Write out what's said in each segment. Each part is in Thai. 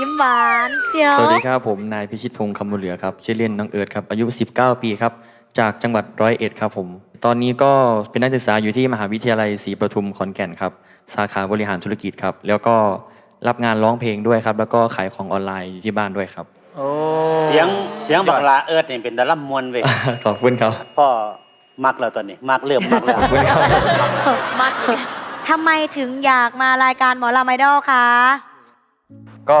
ยิ้มหวานเดี๋ยวสวัสดีครับผมนายพิชิตพงศ์คำบุญเหลือครับชื่อเล่นน้องเอิร์ธครับอายุ 19 ปีครับ จากจังหวัดร้อยเอ็ดครับผม ตอนนี้ก็เป็นนักศึกษาอยู่ที่มหาวิทยาลัยศรีประทุมขอนแก่นครับ สาขาบริหารธุรกิจครับ แล้วก็รับงานร้องเพลงด้วยครับ แล้วก็ขายของออนไลน์อยู่ที่บ้านด้วยครับโอ้เสียงเสียงบักลาเอิร์ดนี่เป็นดารามวนเว้ยขอบคุณครับพ่อมักแล้วตอนนี้มักเริ่มมักแล้วขอบคุณครับมาทำไมถึงอยากมารายการหมอลำไอดอลคะ ก็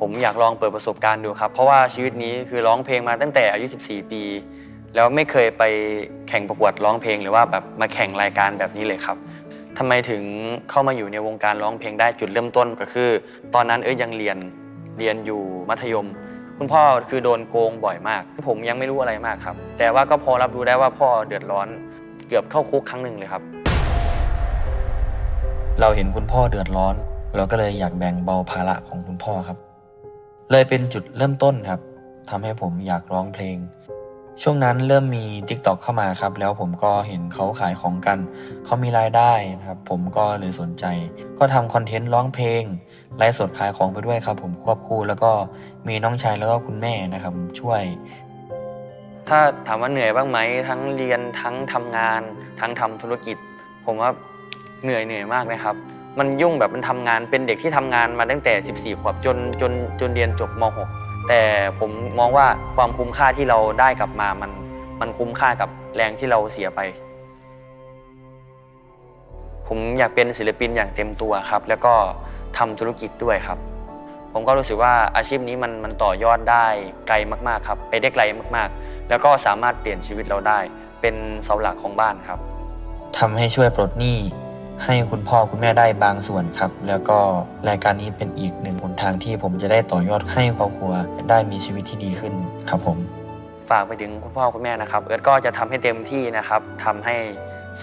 ผมอยากลองเปิดประสบการณ์ดูครับ เพราะว่าชีวิตนี้คือร้องเพลงมาตั้งแต่อายุ 14 ปี แล้วไม่เคยไปแข่งประกวดร้องเพลงหรือว่าแบบมาแข่งรายการแบบนี้เลยครับทำไมถึงเข้ามาอยู่ในวงการร้องเพลงได้จุดเริ่มต้นก็คือ ตอนนั้นเอ้ยยังเรียนเรียนอยู่มัธยม คุณพ่อคือโดนโกงบ่อยมากผมยังไม่รู้อะไรมากครับ แต่ว่าก็พอรับรู้ได้ว่าพ่อเดือดร้อนเกือบเข้าคุกครั้งหนึ่งเลยครับ เราเห็นคุณพ่อเดือดร้อน เราก็เลยอยากแบ่งเบาภาระของคุณพ่อครับ เลยเป็นจุดเริ่มต้นครับทำให้ผมอยากร้องเพลง ช่วงนั้นเริ่มมี Tik t o อกเข้ามาครับ แล้วผมก็เห็นเขาขายของกัน เขามีรายได้นะครับ ผมก็เลยสนใจ ก็ทำคอนเทนต์ร้องเพลงไลฟ์สดขายของไปด้วยครับ ผมควบคู่แล้วก็มีน้องชายแล้วก็คุณแม่นะครับช่วย ถ้าถามว่าเหนื่อยบ้างไหมทั้งเรียนทั้งทำงาน ทั้งทำธุรกิจ ผมว่าเหนื่อยเหนื่อยมากนะครับ มันยุ่งแบบมันทำงานเป็นเด็กที่ทำงานมาตั้งแต่ 14 ขวบจนจนจนเรียนจบม .6 แต่ผมมองว่าความคุ้มค่าที่เราได้กลับมามันมันคุ้มค่ากับแรงที่เราเสียไป ผมอยากเป็นศิลปินอย่างเต็มตัวครับ แล้วก็ทำธุรกิจด้วยครับ ผมก็รู้สึกว่าอาชีพนี้มันมันต่อยอดได้ไกลมากๆครับ ไปได้ไกลมากๆ แล้วก็สามารถเปลี่ยนชีวิตเราได้ เป็นเสาหลักของบ้านครับทำให้ช่วยปลดหนี้ ให้คุณพ่อคุณแม่ได้บางส่วนครับ แล้วก็รายการนี้เป็นอีกหนึ่งหนทางที่ผมจะได้ต่อยอดให้ครอบครัวได้มีชีวิตที่ดีขึ้นครับผมฝากไปถึงคุณพ่อคุณแม่นะครับเอิร์ธก็จะทำให้เต็มที่นะครับทำให้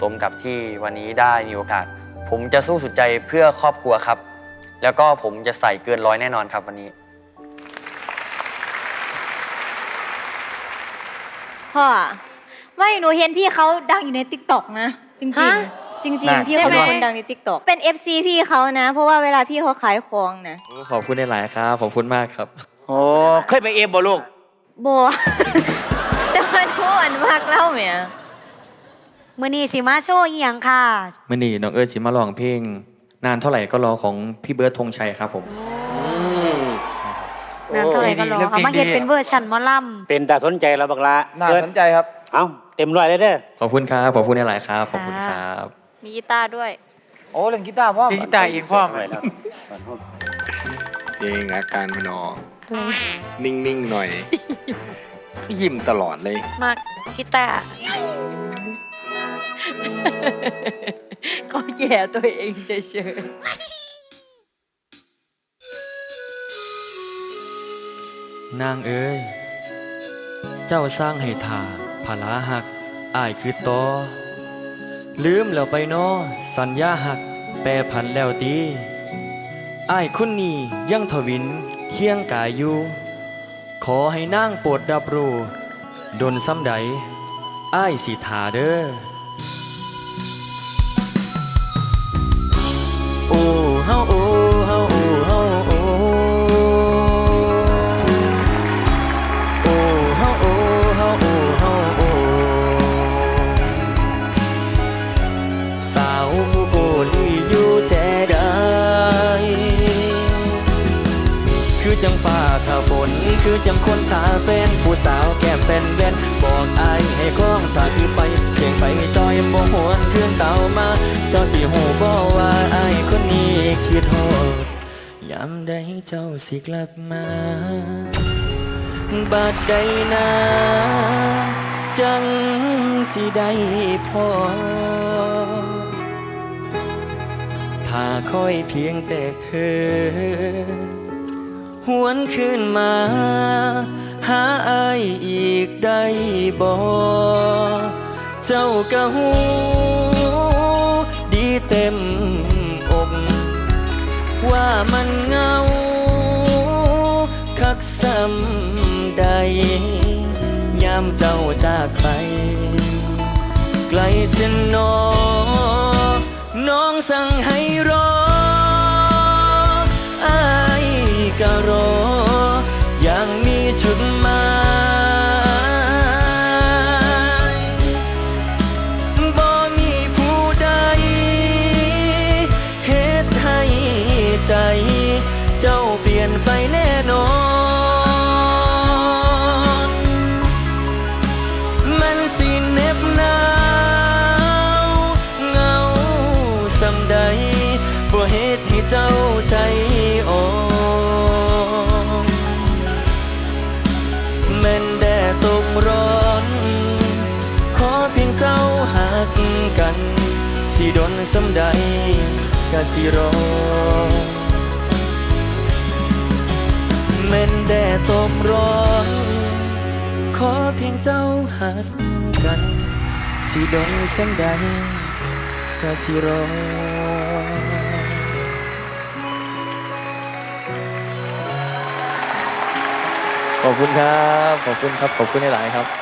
สมกับที่วันนี้ได้มีโอกาส ผมจะสู้สุดใจเพื่อครอบครัวครับ แล้วก็ผมจะใส่เกินร้อยแน่นอนครับวันนี้ พ่อไม่หนูเห็นพี่เขาดังอยู่ในติ๊กต็อกนะจริงฮะๆ จริง น่ะๆพี่เขาใช่เป็นไหมคนดังในติ๊กต็อกเป็น FC พี่เขานะ เพราะว่าเวลาพี่เขาขายของนะขอบคุณหลายๆครับ ขอบคุณมากครับ โอ้เคยไปเอฟบ่ลูกโบ แต่ว่าหนูอันมากเล่าเมียมือนี้สิมาโชว์อีหยังค่ะ มื่อนี้น้องเอิร์ธสิมาร้องเพลง นานเท่าไหร่ก็รอของพี่เบิร์ดธงชัยครับผม นานเท่าไหร่ก็รอค่ะมาเฮ็ดเป็นเวอร์ชันหมอลเป็นตาสนใจแล้วบักลาน่าเอิร์ดสนใจครับ เอ้าเต็มร้อยเลยเด้อขอบคุณครับ ขอบคุณหลายๆครับ ขอบคุณครับ มีกีตาร์ด้วย โอ้เล่นกีตาร์พ่อเล่นกีตาร์เองพ่อไว้แล้วเองอาการมันออกนิ่งๆหน่อย ยิ้มตลอดเลยำมากกีตาร์ก็แย่ตัวเองเฉยนางเอ้ยเจ้าสร้างให้ทาผาลาหักอายคือตอ ลืมแล้วไปนอสัญญาหัก แปรผันแล้วตีอายคนนี้ยังทวินเคียงกายอยู่ ขอให้นางโปรดรับรู้ดนซ้ำใดอ้ายสิทาเด้อ คือจังฟ้าถ้าฝนคือจังคนถ้าเป็นผู้สาวแก้มเป็นเว้นบอกอายให้คล้องถ้าคือไปเพียงไปจอยบ่หวนคืนเก่ามาเจ้าสิหูบ่ว่าอายคนนี้คิดโหดยามใดเจ้าสิกลับมาบาดใดนาจังสิได้พอถ้าคอยเพียงแต่เธอ หวนคืนมา หาอายอีกได้บ่เจ้าก็หูดีเต็มอกว่ามันเงา คักซ้ำใด ยามเจ้าจากไป ไกลเช่นนอ น้องสั่งให้รอ เจ้าใจอ่อนแม่นแดดตกร้อน ขอเพียงเจ้าหักกัน สิดนสำใดก็สิรอแม่นแดดตกร้อน ขอเพียงเจ้าหักกัน สิดนสำใดก็สิรอ ขอบคุณครับ ขอบคุณครับ ขอบคุณหลายๆครับ